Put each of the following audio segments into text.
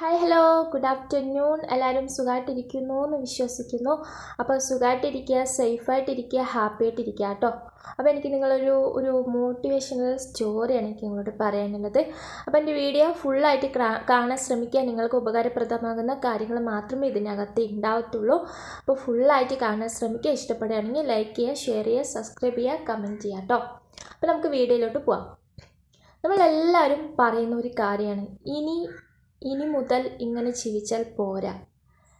Hi hello good afternoon എല്ലാവരും സുഖമായിട്ടിരിക്കുന്നു എന്ന് വിശ്വസിക്കുന്നു. അപ്പോൾ സുഖമായിട്ടിരിക്കുക സേഫായിട്ടിരിക്കുക ഹാപ്പി ആയിട്ടിരിക്കുക കേട്ടോ. അപ്പോൾ എനിക്ക് നിങ്ങളൊരു ഒരു മോട്ടിവേഷണൽ സ്റ്റോറിയാണ് എനിക്ക് നിങ്ങളോട് പറയാനുള്ളത്. അപ്പോൾ എന്റെ വീഡിയോ ഫുള്ളായിട്ട് കാണാൻ ശ്രമിക്കുക. നിങ്ങൾക്ക് ഉപകാരപ്രദമാകുന്ന കാര്യങ്ങൾ മാത്രമേ ഇതിനകത്ത് ഉണ്ടാവത്തുള്ളൂ. അപ്പോൾ ഫുള്ളായിട്ട് കാണാൻ ശ്രമിക്കുക. ഇഷ്ടപ്പെടുകയാണെങ്കിൽ ലൈക്ക് ചെയ്യുക ഷെയർ ചെയ്യുക സബ്സ്ക്രൈബ് ചെയ്യുക കമന്റ് ചെയ്യുക കേട്ടോ. അപ്പോൾ നമുക്ക് വീഡിയോയിലോട്ട് പോവാം. നമ്മളെല്ലാവരും പറയുന്ന ഒരു കാര്യമാണ്. ഇനി ഇനി മുതൽ ഇങ്ങനെ ജീവിച്ചാൽ പോരാ.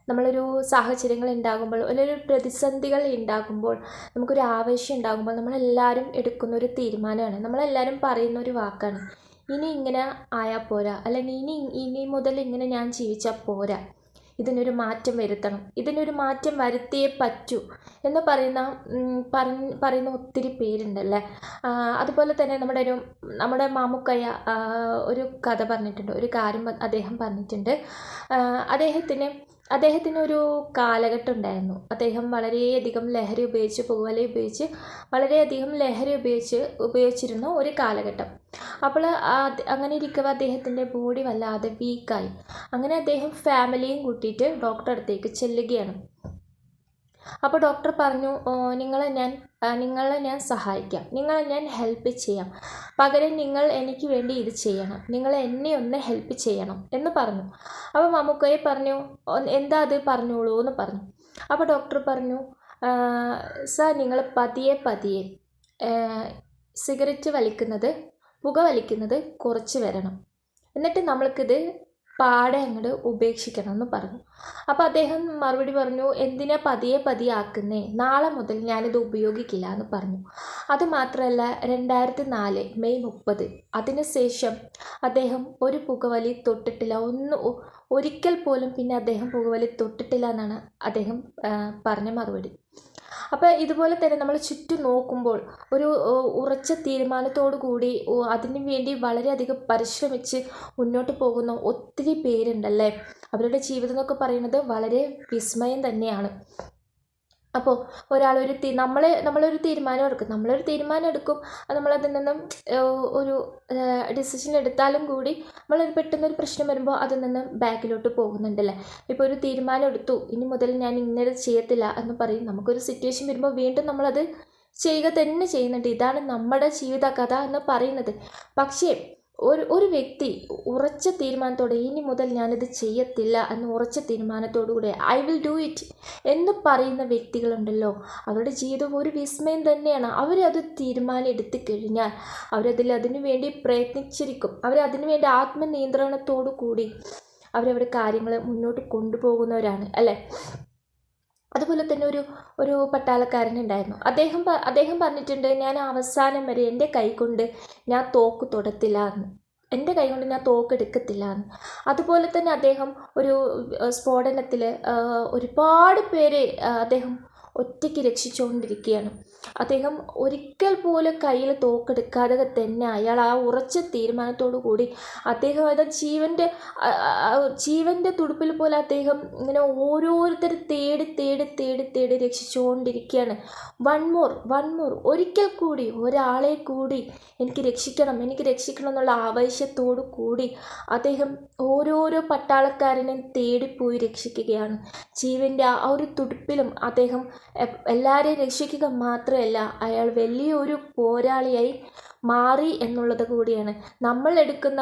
നമ്മളൊരു സാഹചര്യങ്ങൾ ഉണ്ടാകുമ്പോൾ അല്ലെങ്കിൽ ഒരു പ്രതിസന്ധികൾ ഉണ്ടാകുമ്പോൾ നമുക്കൊരു ആവേശം ഉണ്ടാകുമ്പോൾ നമ്മളെല്ലാവരും എടുക്കുന്ന ഒരു തീരുമാനമാണ് നമ്മളെല്ലാവരും പറയുന്ന ഒരു വാക്കാണ്. ഇനി ഇങ്ങനെ ആയാൽ പോരാ. അല്ലെങ്കിൽ ഇനി ഇനി മുതൽ ഇങ്ങനെ ഞാൻ ജീവിച്ചാൽ പോരാ. ഇതിനൊരു മാറ്റം വരുത്തണം. ഇതിനൊരു മാറ്റം വരുത്തിയേ പറ്റൂ എന്ന് പറയുന്ന പറയുന്ന ഒത്തിരി പേരുണ്ടല്ലേ? അതുപോലെ തന്നെ നമ്മുടെ ഒരു നമ്മുടെ മാമുക്കയ്യ ഒരു കഥ പറഞ്ഞിട്ടുണ്ട്. ഒരു കാര്യം അദ്ദേഹം പറഞ്ഞിട്ടുണ്ട്. അദ്ദേഹത്തിന് അദ്ദേഹത്തിനൊരു കാലഘട്ടം ഉണ്ടായിരുന്നു അദ്ദേഹം വളരെയധികം ലഹരി ഉപയോഗിച്ച് പുകവലി ഉപയോഗിച്ച് വളരെയധികം ലഹരി ഉപയോഗിച്ച് ഉപയോഗിച്ചിരുന്ന ഒരു കാലഘട്ടം. അപ്പോൾ അങ്ങനെ ഇരിക്കവേ അദ്ദേഹത്തിന്റെ ബോഡി വല്ലാതെ വീക്കായി അങ്ങനെ അദ്ദേഹം ഫാമിലിയും കൂട്ടിയിട്ട് ഡോക്ടറെ അടുത്തേക്ക് ചെല്ലുകയാണ്. അപ്പോൾ ഡോക്ടർ പറഞ്ഞു നിങ്ങളെ ഞാൻ നിങ്ങളെ ഞാൻ സഹായിക്കാം. നിങ്ങളെ ഞാൻ ഹെൽപ്പ് ചെയ്യാം. പകരം നിങ്ങൾ എനിക്ക് വേണ്ടി ഇത് ചെയ്യണം. നിങ്ങൾ എന്നെ ഒന്ന് ഹെൽപ്പ് ചെയ്യണം. എന്ന് പറഞ്ഞു. അപ്പോൾ മമ്മൂക്കയെ പറഞ്ഞു എന്താ അത് പറഞ്ഞോളൂ എന്ന് പറഞ്ഞു. അപ്പോൾ ഡോക്ടർ പറഞ്ഞു സർ നിങ്ങൾ പതിയെ പതിയെ സിഗരറ്റ് വലിക്കുന്നത് പുക വലിക്കുന്നത് കുറച്ച് വരണം. എന്നിട്ട് നമ്മൾക്കിത് പാടെ അങ്ങോട്ട് ഉപേക്ഷിക്കണം എന്ന് പറഞ്ഞു. അപ്പോൾ അദ്ദേഹം മറുപടി പറഞ്ഞു എന്തിനാ പതിയെ പതിയെ ആക്കുന്നേ നാളെ മുതൽ ഞാനിത് ഉപയോഗിക്കില്ല എന്ന് പറഞ്ഞു. അത് മാത്രമല്ല രണ്ടായിരത്തി നാല് മെയ് മുപ്പത് അതിനുശേഷം അദ്ദേഹം ഒരു പുകവലി തൊട്ടിട്ടില്ല. ഒന്ന് ഒരിക്കൽ പോലും പിന്നെ അദ്ദേഹം പുകവലി തൊട്ടിട്ടില്ല എന്നാണ് അദ്ദേഹം പറഞ്ഞ മറുപടി. അപ്പോൾ ഇതുപോലെ തന്നെ നമ്മൾ ചുറ്റും നോക്കുമ്പോൾ ഒരു ഉറച്ച തീരുമാനത്തോടു കൂടി അതിനു വേണ്ടി വളരെയധികം പരിശ്രമിച്ച് മുന്നോട്ട് പോകുന്ന ഒത്തിരി പേരുണ്ടല്ലേ? അവരുടെ ജീവിതം എന്നൊക്കെ പറയുന്നത് വളരെ വിസ്മയം തന്നെയാണ്. അപ്പോൾ ഒരാളൊരു നമ്മൾ നമ്മളൊരു തീരുമാനം എടുക്കും. നമ്മളൊരു തീരുമാനം എടുക്കും. അത് നമ്മളതിൽ നിന്നും ഒരു ഡിസിഷൻ എടുത്താലും കൂടി നമ്മളൊരു പെട്ടെന്നൊരു പ്രശ്നം വരുമ്പോൾ അതിൽ നിന്ന് ബാക്കിലോട്ട് പോകുന്നുണ്ടല്ലേ ഇപ്പോൾ ഒരു തീരുമാനം എടുത്തു. ഇനി മുതൽ ഞാൻ ഇങ്ങനെ ചെയ്യത്തില്ല എന്ന് പറയും. നമുക്കൊരു സിറ്റുവേഷൻ വരുമ്പോൾ വീണ്ടും നമ്മളത് ചെയ്യുക തന്നെ ചെയ്യുന്നുണ്ട്. ഇതാണ് നമ്മുടെ ജീവിത കഥ എന്ന് പറയുന്നത്. പക്ഷേ ഒരു ഒരു വ്യക്തി ഉറച്ച തീരുമാനത്തോടെ ഇനി മുതൽ ഞാനിത് ചെയ്യത്തില്ല എന്ന് ഉറച്ച തീരുമാനത്തോടുകൂടെ ഐ വിൽ ഡു ഇറ്റ് എന്ന് പറയുന്ന വ്യക്തികളുണ്ടല്ലോ. അവരുടെ ജീവിതം ഒരു വിസ്മയം തന്നെയാണ്. അവരത് തീരുമാനം എടുത്തു കഴിഞ്ഞാൽ അവരതിൽ അതിനു വേണ്ടി പ്രയത്നിച്ചിരിക്കും. അവരതിനു വേണ്ടി ആത്മനിയന്ത്രണത്തോടു കൂടി അവരവരുടെ കാര്യങ്ങൾ മുന്നോട്ട് കൊണ്ടുപോകുന്നവരാണ് അല്ലേ? അതുപോലെ തന്നെ ഒരു ഒരു പട്ടാളക്കാരൻ ഉണ്ടായിരുന്നു അദ്ദേഹം അദ്ദേഹം പറഞ്ഞിട്ടുണ്ട് ഞാൻ അവസാനം വരെ എന്റെ കൈ കൊണ്ട് ഞാൻ തോക്ക് തൊടത്തില്ല എന്ന് എന്റെ കൈ കൊണ്ട് ഞാൻ തോക്ക് എടുക്കത്തില്ല എന്ന് അതുപോലെ തന്നെ അദ്ദേഹം ഒരു സ്ഫോടനത്തിൽ ഒരുപാട് പേരെ അദ്ദേഹം ഒറ്റയ്ക്ക് രക്ഷിച്ചുകൊണ്ടിരിക്കുകയാണ്. അദ്ദേഹം ഒരിക്കൽ പോലും കയ്യിൽ തോക്കെടുക്കാതെ തന്നെ അയാൾ ആ ഉറച്ച തീരുമാനത്തോടു കൂടി അദ്ദേഹം അത് ജീവന്റെ ജീവന്റെ തുടുപ്പിൽ പോലെ അദ്ദേഹം ഇങ്ങനെ ഓരോരുത്തർ തേടി തേടി തേടി തേടി രക്ഷിച്ചുകൊണ്ടിരിക്കുകയാണ്. വൺ മോർ വൺ മോർ ഒരിക്കൽ കൂടി ഒരാളെ കൂടി എനിക്ക് രക്ഷിക്കണം എനിക്ക് രക്ഷിക്കണം എന്നുള്ള ആവേശത്തോടു കൂടി അദ്ദേഹം ഓരോരോ പട്ടാളക്കാരനെയും തേടിപ്പോയി രക്ഷിക്കുകയാണ്. ജീവന്റെ ആ ഒരു തുടുപ്പിലും അദ്ദേഹം എല്ലാവരെയും രക്ഷിക്കുക മാത്രമല്ല അയാൾ വലിയൊരു പോരാളിയായി മാറി എന്നുള്ളത് കൂടിയാണ്. നമ്മൾ എടുക്കുന്ന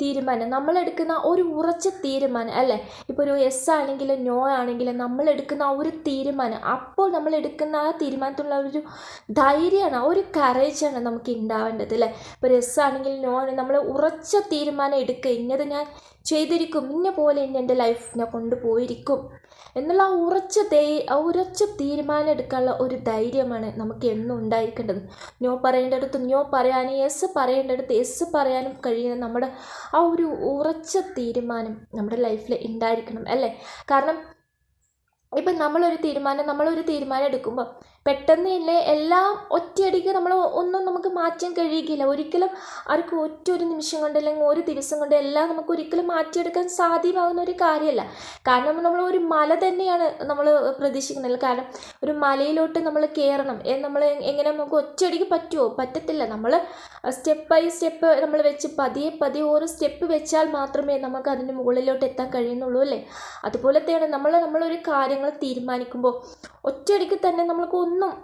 തീരുമാനം നമ്മൾ എടുക്കുന്ന ഒരു ഉറച്ച തീരുമാനം അല്ലേ? ഇപ്പോൾ ഒരു എസ് ആണെങ്കിലും നോ ആണെങ്കിലും നമ്മൾ എടുക്കുന്ന ആ ഒരു തീരുമാനം അപ്പോൾ നമ്മൾ എടുക്കുന്ന ആ തീരുമാനത്തിലുള്ള ഒരു ധൈര്യമാണ് ഒരു കറേജാണ് നമുക്ക് ഉണ്ടാവേണ്ടത് അല്ലേ? ഇപ്പോൾ ഒരു എസ് ആണെങ്കിലും നോ ആണെങ്കിൽ നമ്മൾ ഉറച്ച തീരുമാനം എടുക്കുക ഇന്നത് ഞാൻ ചെയ്തിരിക്കും ഇന്ന പോലെ ഇനി എന്റെ ലൈഫിനെ കൊണ്ടുപോയിരിക്കും. എന്നുള്ള ആ ഉറച്ച ആ ഉറച്ച തീരുമാനം എടുക്കാനുള്ള ഒരു ധൈര്യമാണ് നമുക്ക് എന്നും ഉണ്ടായിരിക്കേണ്ടത്. നോ പറയേണ്ടടുത്ത് നോ പറയാനും യെസ് പറയേണ്ടടുത്ത് എസ് പറയാനും കഴിയുന്ന നമ്മുടെ ആ ഒരു ഉറച്ച തീരുമാനം നമ്മുടെ ലൈഫിൽ ഉണ്ടായിരിക്കണം അല്ലേ? കാരണം ഇപ്പം നമ്മളൊരു തീരുമാനം നമ്മളൊരു തീരുമാനം എടുക്കുമ്പോൾ പെട്ടെന്ന് തന്നെ എല്ലാം ഒറ്റയടിക്ക് നമ്മൾ ഒന്നും നമുക്ക് മാറ്റാൻ കഴിയുകയില്ല. ഒരിക്കലും ആർക്കും ഒറ്റ ഒരു നിമിഷം കൊണ്ട് അല്ലെങ്കിൽ ഒരു ദിവസം കൊണ്ട് എല്ലാം നമുക്ക് ഒരിക്കലും മാറ്റിയെടുക്കാൻ സാധ്യമാകുന്ന ഒരു കാര്യമല്ല കാരണം നമ്മൾ ഒരു മല തന്നെയാണ് നമ്മൾ പ്രതീക്ഷിക്കുന്നത്. കാരണം ഒരു മലയിലോട്ട് നമ്മൾ കയറണം നമ്മൾ എങ്ങനെ നമുക്ക് ഒറ്റയടിക്ക് പറ്റുമോ പറ്റത്തില്ല. നമ്മൾ സ്റ്റെപ്പ് ബൈ സ്റ്റെപ്പ് നമ്മൾ വെച്ച് പതിയെ പതിയെ ഓരോ സ്റ്റെപ്പ് വെച്ചാൽ മാത്രമേ നമുക്ക് അതിന്റെ മുകളിലോട്ട് എത്താൻ കഴിയുന്നുള്ളൂ അല്ലേ? അതുപോലത്തെയാണ് നമ്മൾ നമ്മളൊരു കാര്യങ്ങൾ തീരുമാനിക്കുമ്പോൾ ഒറ്റയടിക്ക് തന്നെ നമ്മൾക്ക്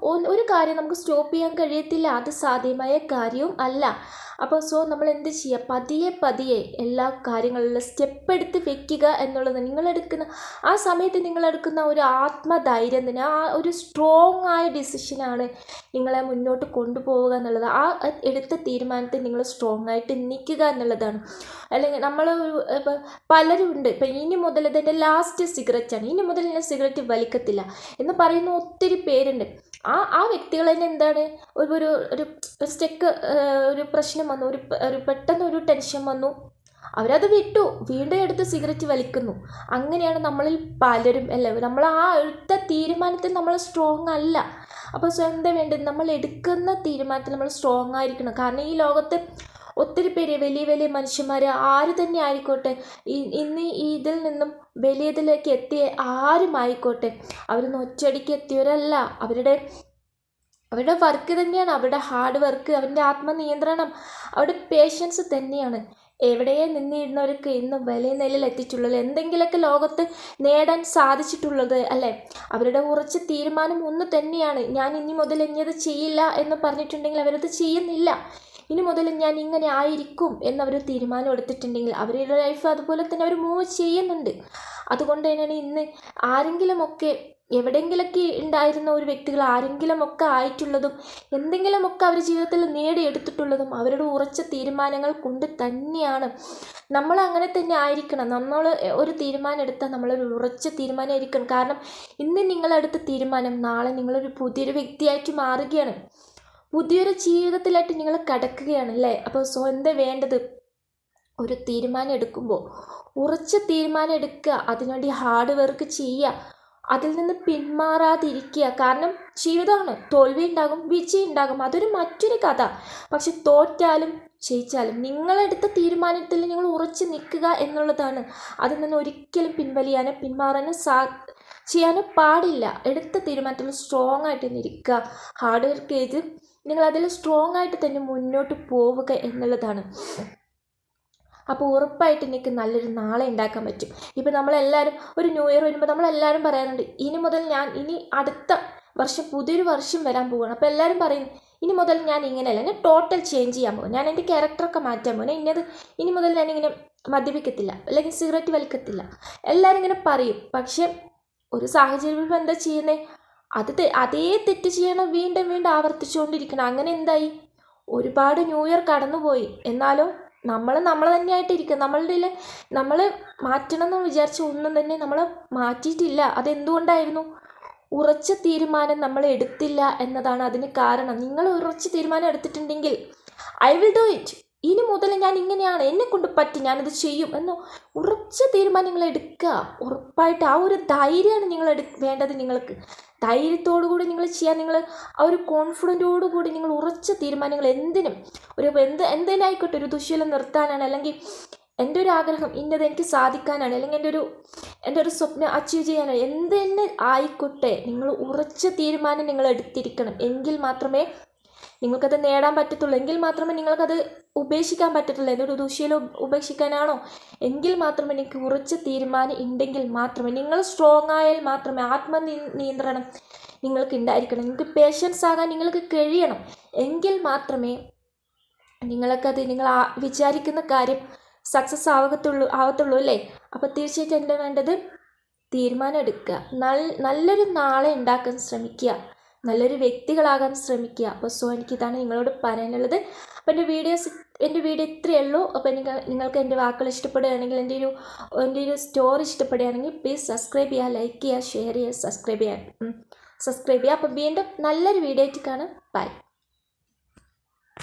ഒന്നും ഒരു കാര്യം നമുക്ക് സ്റ്റോപ്പ് ചെയ്യാൻ കഴിയത്തില്ല. അത് സാധ്യമായ കാര്യവും അല്ല. അപ്പോൾ സോ നമ്മൾ എന്ത് ചെയ്യുക പതിയെ പതിയെ എല്ലാ കാര്യങ്ങളിലും സ്റ്റെപ്പ് എടുത്ത് വെക്കുക എന്നുള്ളത് നിങ്ങളെടുക്കുന്ന ആ സമയത്ത് നിങ്ങളെടുക്കുന്ന ഒരു ആത്മധൈര്യം തന്നെ ആ ഒരു സ്ട്രോങ് ആയ ഡിസിഷനാണ് നിങ്ങളെ മുന്നോട്ട് കൊണ്ടുപോവുക എന്നുള്ളത്. ആ എടുത്ത തീരുമാനത്തിൽ നിങ്ങൾ സ്ട്രോങ് ആയിട്ട് നിൽക്കുക എന്നുള്ളതാണ്. അല്ലെങ്കിൽ നമ്മൾ പലരും ഉണ്ട്. ഇപ്പം ഇനി മുതൽ ഇതിന്റെ ലാസ്റ്റ് സിഗരറ്റാണ് ഇനി മുതൽ ഞാൻ സിഗരറ്റ് വലിക്കത്തില്ല എന്ന് പറയുന്ന ഒത്തിരി പേരുണ്ട്. ആ ആ വ്യക്തികൾ തന്നെ എന്താണ്? ഒരു ഒരു ഒരു സ്റ്റെക്ക് ഒരു പ്രശ്നം വന്നു. ഒരു ഒരു പെട്ടെന്ന് ഒരു ടെൻഷൻ വന്നു. അവരത് വിട്ടു. വീണ്ടും എടുത്ത് സിഗരറ്റ് വലിക്കുന്നു. അങ്ങനെയാണ് നമ്മളിൽ പലരും അല്ലേ? നമ്മൾ ആ എടുത്ത തീരുമാനത്തിൽ നമ്മൾ സ്ട്രോങ് അല്ല. അപ്പോൾ സ്വന്തം വേണ്ടത്? നമ്മൾ എടുക്കുന്ന തീരുമാനത്തിൽ നമ്മൾ സ്ട്രോങ് ആയിരിക്കണം. കാരണം ഈ ലോകത്ത് ഒത്തിരി പേര് വലിയ വലിയ മനുഷ്യന്മാർ ആര് തന്നെ ആയിക്കോട്ടെ ഇന്ന് ഇതിൽ നിന്നും വലിയതിലേക്ക് എത്തിയ ആരുമായിക്കോട്ടെ അവരൊന്നും ഒറ്റയടിക്ക് എത്തിയവരല്ല. അവരുടെ അവരുടെ വർക്ക് തന്നെയാണ്. അവരുടെ ഹാർഡ് വർക്ക് അവരുടെ ആത്മനിയന്ത്രണം അവരുടെ പേഷ്യൻസ് തന്നെയാണ്. എവിടെയെ നിന്നിരുന്നവർക്ക് ഇന്ന് വലിയ നിലയിൽ എത്തിയിട്ടുള്ളത്? എന്തെങ്കിലുമൊക്കെ ലോകത്ത് നേടാൻ സാധിച്ചിട്ടുള്ളത് അല്ലേ? അവരുടെ ഉറച്ച തീരുമാനം ഒന്ന് തന്നെയാണ്. ഞാൻ ഇനി മുതൽ ഇനി അത് ചെയ്യില്ല എന്ന് പറഞ്ഞിട്ടുണ്ടെങ്കിൽ അവരത് ചെയ്യുന്നില്ല. ഇനി മുതൽ ഞാൻ ഇങ്ങനെ ആയിരിക്കും എന്നവർ തീരുമാനം എടുത്തിട്ടുണ്ടെങ്കിൽ അവരുടെ ലൈഫ് അതുപോലെ തന്നെ അവർ മൂവ് ചെയ്യുന്നുണ്ട്. അതുകൊണ്ട് തന്നെയാണ് ഇന്ന് ആരെങ്കിലുമൊക്കെ എവിടെയെങ്കിലൊക്കെ ഉണ്ടായിരുന്ന ഒരു വ്യക്തികൾ ആരെങ്കിലുമൊക്കെ ആയിട്ടുള്ളതും എന്തെങ്കിലുമൊക്കെ അവർ ജീവിതത്തിൽ നേടിയെടുത്തിട്ടുള്ളതും അവരുടെ ഉറച്ച തീരുമാനങ്ങൾ കൊണ്ട് തന്നെയാണ്. നമ്മൾ അങ്ങനെ തന്നെ ആയിരിക്കണം. നമ്മൾ ഒരു തീരുമാനം എടുത്താൽ നമ്മളൊരു ഉറച്ച തീരുമാനമായിരിക്കണം. കാരണം ഇന്ന് നിങ്ങളെടുത്ത തീരുമാനം നാളെ നിങ്ങളൊരു പുതിയൊരു വ്യക്തിയായിട്ട് മാറുകയാണ്. പുതിയൊരു ജീവിതത്തിലായിട്ട് നിങ്ങൾ കിടക്കുകയാണ് അല്ലേ അപ്പോൾ സ്വന്തം വേണ്ടത് ഒരു തീരുമാനം എടുക്കുമ്പോൾ ഉറച്ച തീരുമാനം എടുക്കുക അതിനുവേണ്ടി ഹാർഡ് വർക്ക് ചെയ്യുക അതിൽ നിന്ന് പിന്മാറാതിരിക്കുക. കാരണം ജീവിതമാണ് തോൽവി ഉണ്ടാകും വിജയം ഉണ്ടാകും അതൊരു മറ്റൊരു കഥ. പക്ഷെ തോറ്റാലും ജയിച്ചാലും നിങ്ങളെടുത്ത തീരുമാനത്തിൽ നിങ്ങൾ ഉറച്ചു നിൽക്കുക എന്നുള്ളതാണ്. അതിൽ നിന്ന് ഒരിക്കലും പിൻവലിയാനോ പിന്മാറാനോ സാ ചെയ്യാനോ പാടില്ല. എടുത്ത തീരുമാനത്തിൽ സ്ട്രോങ് ആയിട്ട് നിൽക്കുക. ഹാർഡ് വർക്ക് ചെയ്ത് നിങ്ങൾ അതിൽ സ്ട്രോങ് ആയിട്ട് തന്നെ മുന്നോട്ട് പോവുക എന്നുള്ളതാണ്. അപ്പോൾ ഉറപ്പായിട്ട് എനിക്ക് നല്ലൊരു നാളെ ഉണ്ടാക്കാൻ പറ്റും. ഇപ്പോൾ നമ്മളെല്ലാവരും ഒരു ന്യൂ ഇയർ വരുമ്പോൾ നമ്മളെല്ലാവരും പറയാറുണ്ട് ഇനി മുതൽ ഞാൻ ഇനി അടുത്ത വർഷം പുതിയൊരു വർഷം വരാൻ പോവുകയാണ് അപ്പോൾ എല്ലാവരും പറയും ഇനി മുതൽ ഞാൻ ഇങ്ങനെയല്ല ഞാൻ ടോട്ടൽ ചേഞ്ച് ചെയ്യാൻ പോകും ഞാൻ എന്റെ ക്യാരക്ടറൊക്കെ മാറ്റാൻ പോകും ഇന്നത് ഇനി മുതൽ ഞാനിങ്ങനെ മദ്യപിക്കത്തില്ല അല്ലെങ്കിൽ സിഗരറ്റ് വലിക്കത്തില്ല. എല്ലാവരും ഇങ്ങനെ പറയും. പക്ഷേ ഒരു സാഹചര്യം എന്താ ചെയ്യുന്നത് അത് അതേ തെറ്റ് ചെയ്യണം വീണ്ടും വീണ്ടും ആവർത്തിച്ചുകൊണ്ടിരിക്കണം. അങ്ങനെ എന്തായി? ഒരുപാട് ന്യൂ ഇയർ കടന്നുപോയി. എന്നാലും നമ്മൾ നമ്മൾ തന്നെയായിട്ടിരിക്കുക നമ്മളുടെ നമ്മൾ മാറ്റണം എന്ന് വിചാരിച്ച ഒന്നും തന്നെ നമ്മൾ മാറ്റിയിട്ടില്ല. അതെന്തുകൊണ്ടായിരുന്നു? ഉറച്ച തീരുമാനം നമ്മൾ എടുത്തില്ല എന്നതാണ് അതിന് കാരണം. നിങ്ങൾ ഉറച്ച തീരുമാനം എടുത്തിട്ടുണ്ടെങ്കിൽ ഐ വിൽ ഡു ഇറ്റ്. ഇനി മുതൽ ഞാൻ ഇങ്ങനെയാണ് എന്നെ കൊണ്ട് പറ്റി ഞാനത് ചെയ്യും എന്ന് ഉറച്ച തീരുമാനങ്ങൾ എടുക്കുക. ഉറപ്പായിട്ട് ആ ഒരു ധൈര്യമാണ് നിങ്ങൾ എടു വേണ്ടത് നിങ്ങൾക്ക്. ധൈര്യത്തോടു കൂടി നിങ്ങൾ ചെയ്യാൻ നിങ്ങൾ ആ ഒരു കോൺഫിഡന്റോടു കൂടി നിങ്ങൾ ഉറച്ച തീരുമാനങ്ങൾ എന്തിനും ഒരു എന്ത് എന്തിനായിക്കോട്ടെ ഒരു ദുശ്ശീലം നിർത്താനാണ് അല്ലെങ്കിൽ എന്റെ ഒരു ആഗ്രഹം ഇന്നത് എനിക്ക് സാധിക്കാനാണ് അല്ലെങ്കിൽ എന്റെ ഒരു എന്റെ ഒരു സ്വപ്നം അച്ചീവ് ചെയ്യാനാണ് എന്ത് തന്നെ ആയിക്കോട്ടെ നിങ്ങൾ ഉറച്ച തീരുമാനം നിങ്ങൾ എടുത്തിരിക്കണം. എങ്കിൽ മാത്രമേ നിങ്ങൾക്കത് നേടാൻ പറ്റത്തുള്ളൂ. എങ്കിൽ മാത്രമേ നിങ്ങൾക്കത് ഉപേക്ഷിക്കാൻ പറ്റത്തുള്ളൂ. എന്നൊരു ദുശീലം ഉപേക്ഷിക്കാനാണോ? എങ്കിൽ മാത്രമേ നിങ്ങൾക്ക് ഉറച്ച തീരുമാനം ഉണ്ടെങ്കിൽ മാത്രമേ നിങ്ങൾ സ്ട്രോങ് ആയാൽ മാത്രമേ ആത്മ നിയന്ത്രണം നിങ്ങൾക്ക് ഉണ്ടായിരിക്കണം. നിങ്ങൾക്ക് പേഷ്യൻസ് ആകാൻ നിങ്ങൾക്ക് കഴിയണം. എങ്കിൽ മാത്രമേ നിങ്ങൾക്കത് നിങ്ങൾ വിചാരിക്കുന്ന കാര്യം സക്സസ് ആവത്തുള്ളൂ ആവത്തുള്ളൂ അല്ലേ? അപ്പോൾ തീർച്ചയായിട്ടും എന്താ വേണ്ടത്? തീരുമാനം എടുക്കുക. നല്ലൊരു നാളെ ഉണ്ടാക്കാൻ ശ്രമിക്കുക. നല്ലൊരു വ്യക്തികളാകാൻ ശ്രമിക്കുക. അപ്പോൾ സോ എനിക്കിതാണ് നിങ്ങളോട് പറയാനുള്ളത്. അപ്പോൾ എന്റെ വീഡിയോസ് എന്റെ വീഡിയോ ഇത്രയേ ഉള്ളൂ അപ്പോൾ നിങ്ങൾ നിങ്ങൾക്ക് എന്റെ വാക്കുകൾ ഇഷ്ടപ്പെടുകയാണെങ്കിൽ എന്റെ ഒരു എന്റെ ഒരു സ്റ്റോറി ഇഷ്ടപ്പെടുകയാണെങ്കിൽ പ്ലീസ് സബ്സ്ക്രൈബ് ചെയ്യുക ലൈക്ക് ചെയ്യുക ഷെയർ ചെയ്യുക സബ്സ്ക്രൈബ് ചെയ്യുക. സബ്സ്ക്രൈബ് ചെയ്യുക. അപ്പോൾ വീണ്ടും നല്ലൊരു വീഡിയോ ആയിട്ട് കാണാം. ബൈ